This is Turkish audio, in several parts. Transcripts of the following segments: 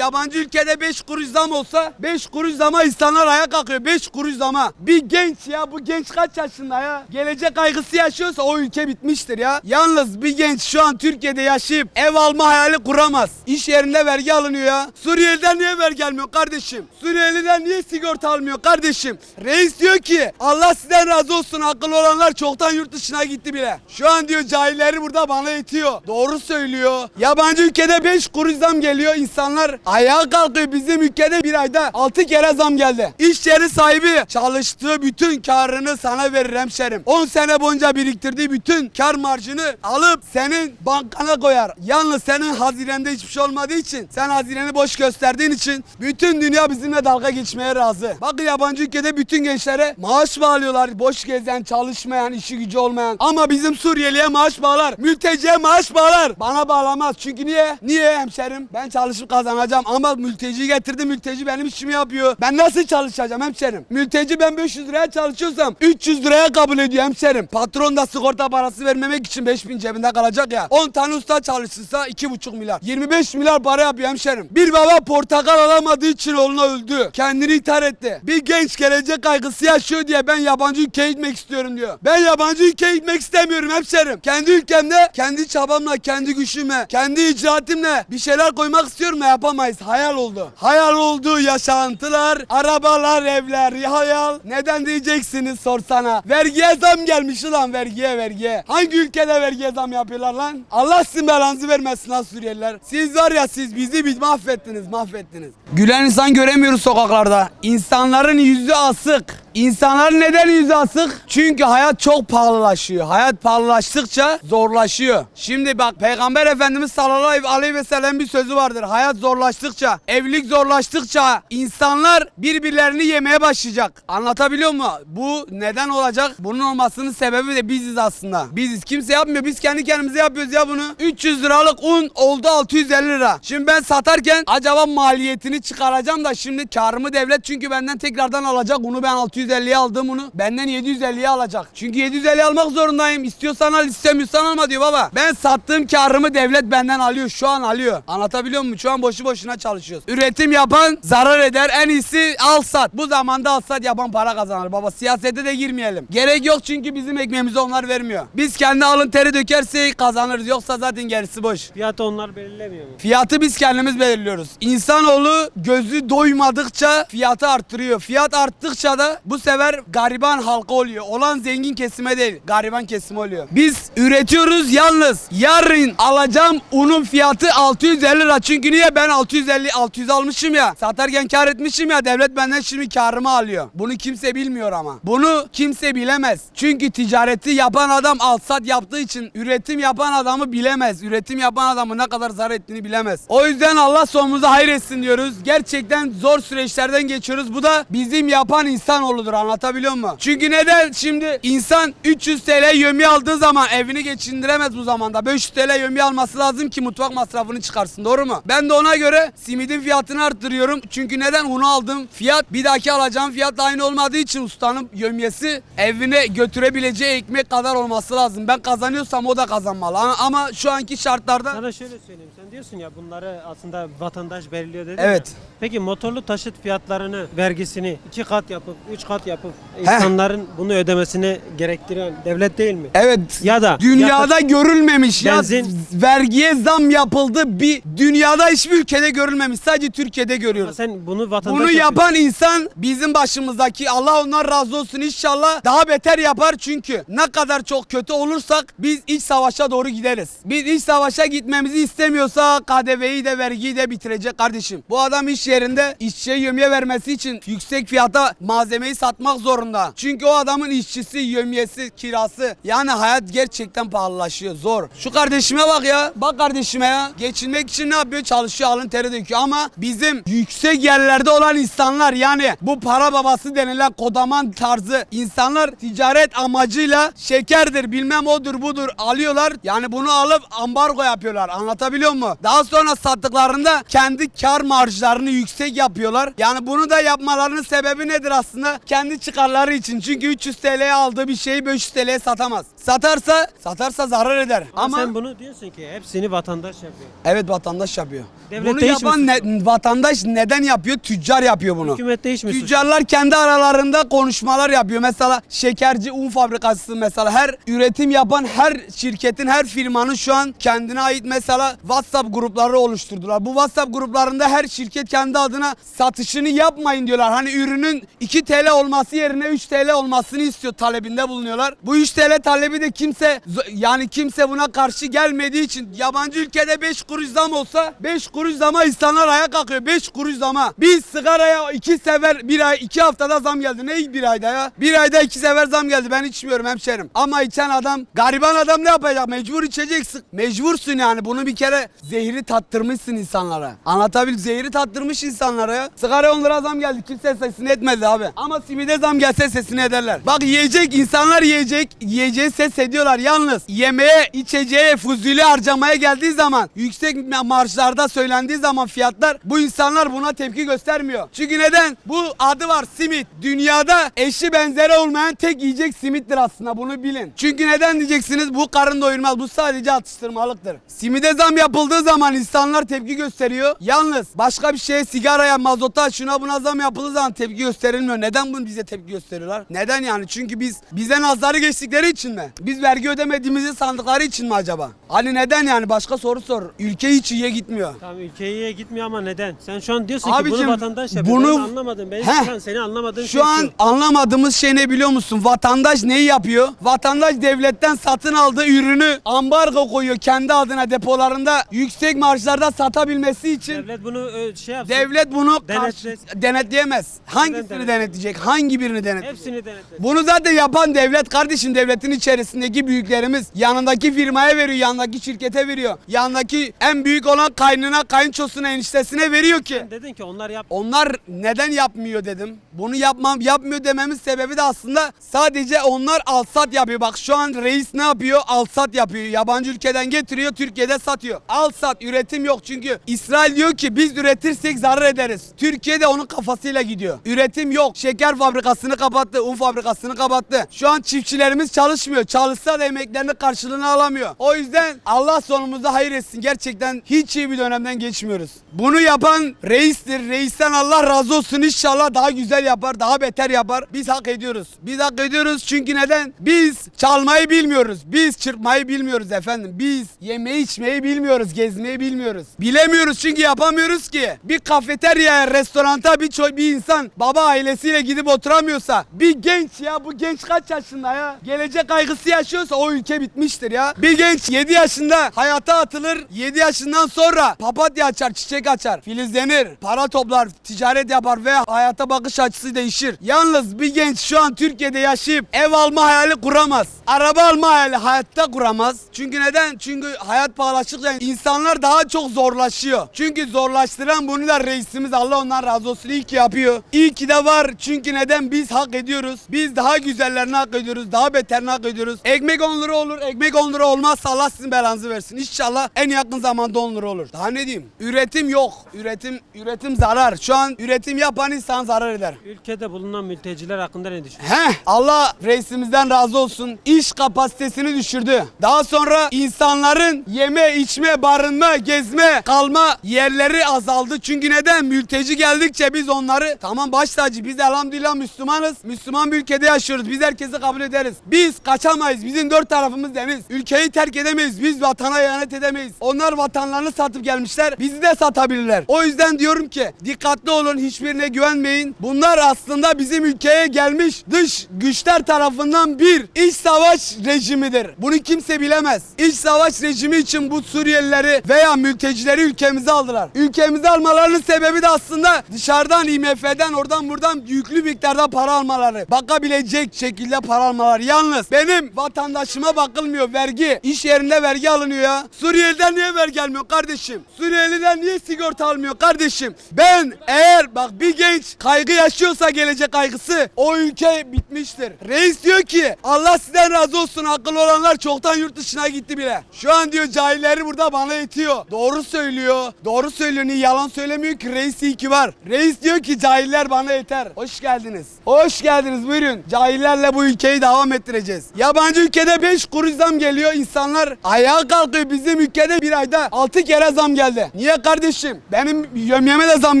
yabancı ülkede 5 kuruş zam olsa 5 kuruş zama insanlar ayağa kalkıyor. 5 kuruş zama. Bir genç ya bu genç kaç yaşında ya? Gelecek kaygısı yaşıyorsa o ülke bitmiştir ya. Yalnız bir genç şu an Türkiye'de yaşayıp ev alma hayali kuramaz. İş yerinde vergi alınıyor ya. Suriyeli'den niye vergi almıyor kardeşim? Suriyeli'den niye sigorta almıyor kardeşim? Reis diyor ki Allah sizden razı olsun akıllı olanlar çoktan yurt dışına gitti bile. Şu an diyor cahilleri burada bana itiyor. Doğru söylüyor. Yabancı ülkede 5 kuruş zam geliyor. insanlar ayağa kalkıyor. Bizim ülkede bir ayda 6 kere zam geldi. İş yeri sahibi çalıştığı bütün karını sana verir hemşerim. 10 sene boyunca biriktirdiği bütün kar marjını alıp senin bankana koyar. Yalnız senin hazinende hiçbir şey olmadığı için sen hazineni boş gösterdiğin için bütün dünya bizimle dalga geçmeye razı. Bakın yabancı ülkede bütün gençlere maaş bağlıyorlar. Boş gezen, çalışmayan, işi gücü olmayan. Ama bizim Suriyeliye maaş bağlar. Mülteciye maaş bağlar. Bana bağlamaz. Çünkü niye? Niye hemşerim? Ben çalışıp kazanacağım ama mülteci getirdi. Mülteci benim işimi yapıyor. Ben nasıl çalışacağım hemşerim? Mülteci ben 500 liraya çalışıyorsam 300 liraya kabul ediyor hemşerim. Patron da sigorta parası vermemek için 5000 cebinde kalacak ya. 10 tane usta çalışırsa 2,5 milyar. 25 milyar para yapıyor hemşerim. Bir baba portakal alamadığı için oğlunu öldü. Kendini intihar etti. Bir genç gelecek kaygısı yaşıyor diye ben yabancı ülkeye gitmek istiyorum diyor. Ben yabancı ülkeye gitmek istemiyorum hemşerim. Kendi ülkemde kendi çabamla, kendi güçümle, kendi icraatimle bir şeyler koymak istiyorum da yapamayız. Hayal oldu. Hayal oldu yaşantılar, arabalar, evler, hayal. Neden diyeceksiniz sorsana. Vergiye zam gelmiş ulan vergiye vergiye. Hangi ülkede vergiye zam yapıyorlar lan? Allah sizin belanızı vermesin lan Suriyeliler. Siz var ya siz bizi bir mahvettiniz mahvettiniz. Gülen insan göremiyoruz sokaklarda. İnsanların yüzü asık. İnsanların neden yüzü asık? Çünkü hayat çok pahalılaşıyor. Hayat pahalılaştıkça zorlaşıyor. Şimdi bak Peygamber Efendimiz sallallahu aleyhi ve sellem bir sözü vardır. Hayat zorlaştıkça, evlilik zorlaştıkça insanlar birbirlerini yemeye başlayacak. Anlatabiliyor mu? Bu neden olacak? Bunun olmasının sebebi de biziz aslında. Biziz. Kimse yapmıyor. Biz kendi kendimize yapıyoruz ya bunu. 300 liralık un oldu 650 lira. Şimdi ben satarken acaba maliyetini çıkaracağım da şimdi karımı devlet çünkü benden tekrardan alacak. Unu ben 650'ye aldım bunu. Benden 750'ye alacak. Çünkü 750 almak zorundayım. İstiyorsan al istemiyorsan alma diyor baba. Ben sattığım karımı devlet benden alıyor. Şu an alıyor. Anlatabiliyor muyum? Şu an boşu boşuna çalışıyoruz. Üretim yapan zarar eder. En iyisi al sat. Bu zamanda al sat yapan para kazanır baba. Siyasete de girmeyelim. Gerek yok çünkü bizim ekmeğimizi onlar vermiyor. Biz kendi alın teri dökersek kazanırız. Yoksa zaten gerisi boş. Fiyatı onlar belirlemiyor mu? Fiyatı biz kendimiz belirliyoruz. İnsanoğlu gözü doymadıkça fiyatı arttırıyor. Fiyat arttıkça da bu sefer gariban halka oluyor. Olan zengin kesime değil, gariban kesime oluyor. Biz üretiyoruz yalnız. Yarın alacağım unun fiyatı 650 lira. Çünkü niye ben 650 600 almışım ya. Satarken kar etmişim ya. Devlet benden şimdi karımı alıyor. Bunu kimse bilmiyor ama. Bunu kimse bilemez. Çünkü ticareti yapan adam alsat yaptığı için üretim yapan adamı bilemez. Üretim yapan adamın ne kadar zarar ettiğini bilemez. O yüzden Allah sonumuzu hayır etsin diyoruz. Gerçekten zor süreçlerden geçiyoruz. Bu da bizim yapan insanoğludur anlatabiliyor muyum? Çünkü neden şimdi insan 300 TL yömi aldığı zaman evini geçindiremez bu zamanda. 500 TL yömi alması lazım ki mutfak masrafını çıkarsın doğru mu? Ben de ona göre simidin fiyatını arttırıyorum. Çünkü neden unu aldım? Fiyat bir dahaki alacağım fiyat aynı olmadığı için ustanın yömyesi evine götürebileceği ekmek kadar olması lazım. Ben kazanıyorsam o da kazanmalı. Ama- Ama şu anki şartlarda Sana şöyle söyleyeyim. Sen diyorsun ya bunları aslında vatandaş belirliyor dedin Evet. Peki motorlu taşıt fiyatlarını, vergisini iki kat yapıp, üç kat yapıp insanların bunu ödemesini gerektiren devlet değil mi? Evet. Ya da Dünyada görülmemiş ya Benzin- vergiye zam yapıldı bir dünyada hiçbir ülkede görülmemiş sadece Türkiye'de görüyoruz. sen bunu vatandaş Bunu yapan insan bizim başımızdaki Allah ondan razı olsun inşallah daha beter yapar çünkü ne kadar çok kötü olursak biz iç savaşa doğru gideriz. Biz iç savaşa gitmemizi istemiyorsa KDV'yi de vergiyi de bitirecek kardeşim. Bu adam iş yerinde işçiye yömye vermesi için yüksek fiyata malzemeyi satmak zorunda. Çünkü o adamın işçisi, yömyesi, kirası yani hayat gerçekten pahalılaşıyor zor. Şu kardeşime bak ya. Bak kardeşime ya. Geçinmek için ne yapıyor? Çalışıyor alın teri döküyor ama bizim yüksek yerlerde olan insanlar yani bu para babası denilen kodaman tarzı insanlar ticaret amacıyla şekerdir bilmem odur budur alıyorlar. Yani bunu alıp ambargo yapıyorlar. Anlatabiliyor mu? Daha sonra sattıklarında kendi kar marjlarını yüksek yapıyorlar. Yani bunu da yapmalarının sebebi nedir aslında? Kendi çıkarları için. Çünkü 300 TL'ye aldığı bir şeyi 500 TL'ye satamaz. Satarsa, satarsa zarar eder. Ama, Ama sen bunu diyorsun ki hepsini vatandaş yapıyor. evet vatandaş yapıyor. Devlet bunu yapan ne- vatandaş neden yapıyor? Tüccar yapıyor bunu. Hükümet değişmesin. Tüccarlar kendi aralarında konuşmalar yapıyor. Mesela şekerci un fabrikası mesela her üretim yapan her şirketin her firmanın şu an kendine ait mesela WhatsApp grupları oluşturdular. Bu WhatsApp gruplarında her şirket kendi adına satışını yapmayın diyorlar. Hani ürünün 2 TL olması yerine 3 TL olmasını istiyor talebinde bulunuyorlar. Bu 3 TL talebi de kimse yani kimse buna karşı gelmediği için yabancı ülkede 5 kuruş zam olsa 5 kuruş zama insanlar ayağa kalkıyor. 5 kuruş zama. Biz sigaraya 2 sefer bir ay 2 haftada zam geldi. Ne bir ayda ya? Bir ayda 2 sefer zam geldi. Ben içmiyorum hemşerim. Ama içen adam gariban adam ne yapacak? Mecbur içeceksin. Mecbursun yani. Bunu bir kere zehri tattırmışsın insanlara. Anlatabil zehri tattırmış insanlara. Sigara 10 lira zam geldi. Kimse sesini etmedi abi. Ama simide zam gelse sesini ederler. Bak yiyecek insanlar yiyecek. Yiyeceği ses ediyorlar. Yalnız yemeğe, içeceğe, fuzuli harcamaya geldiği zaman yüksek marjlarda söylendiği zaman fiyatlar bu insanlar buna tepki göstermiyor. Çünkü neden? Bu adı var simit. Dünyada eşi benzeri olmayan tek yiyecek simittir aslında bunu bilin. Çünkü neden diyeceksiniz? Bu karın doyurmaz. Bu sadece atıştırmalıktır. Simide zam yapıldığı zaman insanlar tepki gösteriyor. Yalnız başka bir şeye sigaraya, mazota, şuna buna zam yapıldığı zaman tepki gösterilmiyor. Neden bunu bize tepki gösteriyorlar? Neden yani? Çünkü biz bize nazarı geçtikleri için mi? Biz vergi ödemediğimizi sandıkları için mi acaba? Hani neden yani? Başka soru sor. Ülke hiç iyiye gitmiyor. Tamam ülkeye gitmiyor ama neden? Sen şu an diyorsun Abicim, ki bunu vatandaş yapıyor. bunu- Ben anlamadım. Ben Heh. şu seni anlamadığım Şu şey an anlamadığımız şey ne biliyor musun? Vatandaş neyi yapıyor? Vatandaş devletten satın aldığı ürünü ambargo koyuyor kendi adına depolarında yüksek marjlarda satabilmesi için. Devlet bunu ö, şey yapsın. Devlet bunu karşı- Denetlesin. denetleyemez. Hangisini denetleyecek? denetleyecek? Hangi birini denetleyecek? Hepsini denetle. Bunu zaten yapan devlet kardeşim devletin içerisindeki büyüklerimiz yanındaki firmaya veriyor, yanındaki şirkete veriyor. Yanındaki en büyük olan kaynına, kayınçosuna, eniştesine veriyor ki. Dedin ki onlar yap. Onlar neden yapmıyor dedim. Bunu yapmam yapmıyor dememin sebebi de aslında sadece onlar alsat yapıyor. Bak şu an reis ne yapıyor? Alsat yapıyor. Yabancı ülkeden getiriyor, Türkiye'de satıyor. Alsat üretim yok çünkü İsrail diyor ki biz üretirsek zarar ederiz. Türkiye de onun kafasıyla gidiyor. Üretim yok. Şeker fabrikasını kapattı, un fabrikasını kapattı. Şu an çiftçilerimiz çalışmıyor. Çalışsa da emeklerinin karşılığını alamıyor. O yüzden Allah sonumuzda hayır etsin. Gerçekten hiç iyi bir dönemden geçmiyoruz. Bunu yapan reistir. Reisten Allah razı olsun. İnşallah daha güzel yapar, daha beter yapar. Biz hak ediyoruz. Biz hak ediyoruz çünkü neden? Biz çalmayı bilmiyoruz. Biz çırpmayı bilmiyoruz efendim. Biz yemeği içmeyi bilmiyoruz, gezmeyi bilmiyoruz. Bilemiyoruz çünkü yapamıyoruz ki. Bir kafeteryaya, restoranta bir, ço- bir insan baba ailesiyle gidip oturamıyorsa bir genç ya bu genç kaç yaşında ya? Gelecek kaygısı yaşıyorsa o ülke bitmiştir ya. Bir genç 7 yaşında hayata atılır. 7 yaşından sonra papatya açar, çiçek açar, filizlenir, para toplar, ticaret yapar ve hayata bakış açısı değişir. Yalnız bir genç şu an Türkiye'de yaşayıp ev alma hayali kuramaz. Araba alma hayali hayatta kuramaz. Çünkü neden? Çünkü hayat pahalaştıkça insanlar daha çok zorlaşıyor. Çünkü zorlaştıran bunu da reisimiz Allah ondan razı olsun iyi ki yapıyor. İyi ki de var. Çünkü neden? Biz hak ediyoruz. Biz daha güzellerini hak ediyoruz. Daha beterini hak ediyoruz. Ekmek 10 lira olur. Ekmek 10 lira olmazsa Allah sizin belanızı versin. İnşallah en yakın zamanda 10 lira olur. Daha ne diyeyim? Üretim yok. Üretim üretim zarar. Şu an üretim yapan insan zarar eder. Ülkede bulunan mülteciler hakkında ne düşünüyorsun? Heh, Allah reisimizden razı olsun. İş kapasitesini düşürdü. Daha sonra insanların yeme, içme, barınma, gezme, kalma yerleri azaldı. Çünkü neden? Mülteci geldikçe biz onları tamam baş tacı biz elhamdülillah Müslümanız. Müslüman bir ülkede yaşıyoruz. Biz herkesi kabul ederiz. Biz kaçamayız. Bizim dört tarafımız deniz. Ülkeyi terk edemeyiz. Biz vatana ihanet edemeyiz. Onlar vatanlarını satıp gelmişler. Bizi de satabilirler. O yüzden diyorum ki dikkatli olun. Hiçbirine güvenmeyin. Bunlar aslında bizim ülkeye gelmiş dış güçler tarafından bir iç savaş rejimidir. Bunu kimse bilemez. İç savaş rejimi için bu Suriyelileri veya mültecileri ülkemize aldılar. Ülkemize almalarının sebebi de aslında dışarıdan IMF'den oradan buradan yüklü miktarda para almaları. Bakabilecek şekilde para almaları. Yalnız benim vatandaşıma bakılmıyor vergi. İş yerinde vergi alınıyor ya. Suriyeli'den niye vergi almıyor kardeşim? Suriyeli'den niye sigorta almıyor kardeşim? Ben eğer bak bir genç kaygı yaşıyorsa gelecek kaygısı o ülke bitmiştir. Reis diyor ki Allah sizden razı olsun akıllı olanlar çoktan yurt dışına gitti bile. Şu an diyor cahilleri burada bana yetiyor. Doğru söylüyor. Doğru söylüyor. Niye yalan söylemiyor ki? Reis iyi var. Reis diyor ki cahiller bana yeter. Hoş geldiniz. Hoş geldiniz buyurun. Cahillerle bu ülkeyi devam ettireceğiz. Yabancı ülkede 5 kuruş zam geliyor. İnsanlar ayağa kalkıyor. Bizim ülkede bir ayda 6 kere zam geldi. Niye kardeşim? Benim yömyeme de zam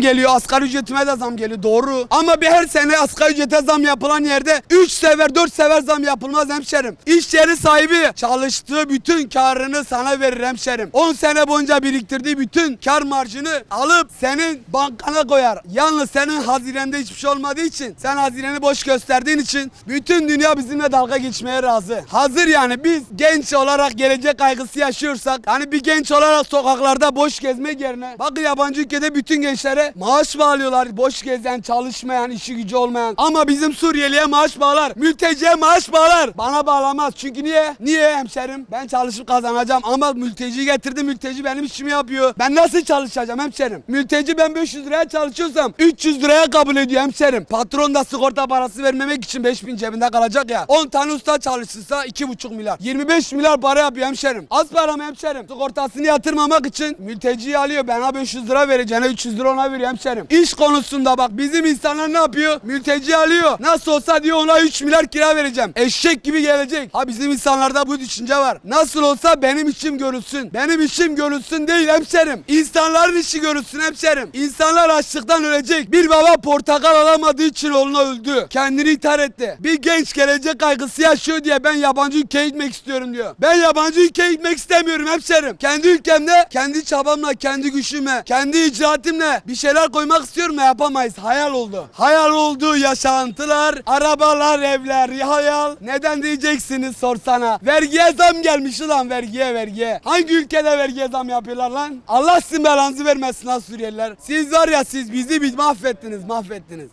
geliyor. Asgari ücretime de zam geliyor. Doğru. Ama bir her sene asgari ücrete zam yapılan yerde 3 sefer 4 sefer zam yapılmaz hemşerim. İş yeri sahibi çalıştığı bütün karını sana verir hemşerim. 10 sene boyunca biriktirdiği bütün kar marjını alıp senin bankana koyar. Yalnız senin hazirende hiçbir şey olmadığı için sen hazireni boş gösterdiğin için bütün dünya bizimle dalga geçmeye razı. Hazır yani biz genç olarak gelecek kaygısı yaşıyorsak hani bir genç olarak sokaklarda boş gezmek yerine bakın yabancı ülkede bütün gençlere maaş bağlıyorlar. Boş gezen, çalışmayan, işi gücü olmayan. Ama bizim Suriyeliye maaş bağlar. Mülteciye maaş bağlar. Bana bağlamaz. Çünkü niye? Niye hemşerim? Ben çalışıp kazanacağım ama mülteci getirdi. Mülteci benim işimi yapıyor. Ben nasıl çalışacağım hemşerim? Mülteci ben 500 liraya çalışıyorsam 300 liraya kabul ediyor hemşerim. Patron da sigorta parası vermemek için 5000 cebinde kalacak ya. 10 tane usta çalışırsa 2,5 milyar. 25 milyar para yapıyor hemşerim. Az para mı hemşerim? Sigortasını yatırmamak için mülteciyi alıyor. Bana 500 lira vereceğine 300 lira ona veriyor hemşerim. İş konusunda bak bizim insanlar ne yapıyor? Mülteci alıyor. Nasıl olsa diyor ona 3 milyar kira vereceğim. Eşek gibi gelecek. Ha bizim insanlarda bu düşünce var. Nasıl olsa benim işim görülsün. Benim işim görülsün değil hemşerim. İnsanların işi görülsün hemşerim. İnsanlar açlıktan ölecek. Bir baba portakal alamadığı için oğluna öldü. Kendini intihar etti. Bir genç gelecek kaygısı yaşıyor diye ben yabancı ülkeye gitmek istiyorum diyor. Ben yabancı ülkeye gitmek istemiyorum hemşerim. Kendi ülkemde, kendi çabamla, kendi güçümle, kendi icraatimle bir şeyler koymak istiyorum da yapamayız. Hayal oldu. Hayal oldu yaşantılar, arabalar, evler, hayal. Neden diyeceksiniz sorsana. Vergiye zam gelmiş ulan vergiye vergiye. Hangi ülkede vergiye zam yapıyorlar lan? Allah sizin belanızı vermesin ha Suriyeliler. Siz var ya siz bizi biz mahvettiniz mahvettiniz.